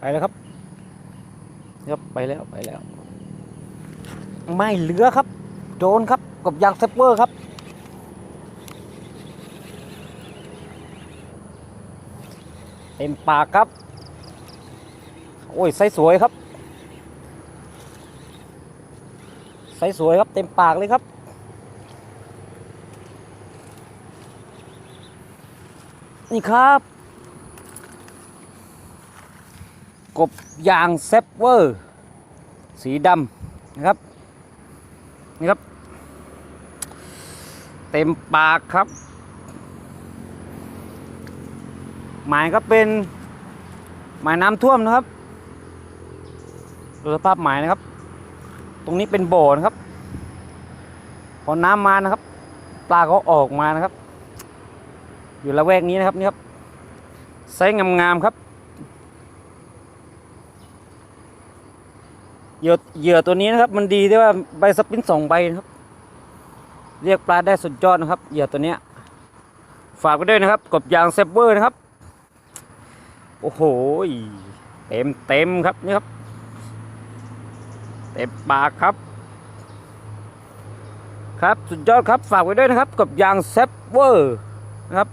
ไปแล้วครับครับไปแล้วไปแล้ว ไม่เหลือครับ โดนครับกบยางเซปเวอร์ครับ เต็มปากครับ โอ้ยไซส์สวยครับไซส์สวยครับเต็มปากเลยครับนี่ครับ กบยางเซฟเวอร์ สีดำนะครับนี่ครับ เต็มปากครับ หมายก็เป็นหมายน้ำท่วมนะครับดูสภาพหมายนะครับ ตรงนี้เป็นบ่อนะครับ พอน้ำมานะครับ ปลาก็ออกมานะครับ อยู่ละแวกนี้นะครับนี่ครับไซส์งามๆครับ เหยื่อเหยื่อตัวนี้นะครับ มันดีที่ว่าใบสปินสองใบนะครับ เรียกปลาได้สุดยอดนะครับ เหยื่อตัวเนี้ย ฝากไปด้วยนะครับ กบยางเซฟเวอร์นะครับ โอ้โหเต็มเต็มครับนี่ครับ เต็มปากครับ ครับสุดยอดครับฝากไว้ด้วยนะครับกับยางเซฟเวอร์นะครับ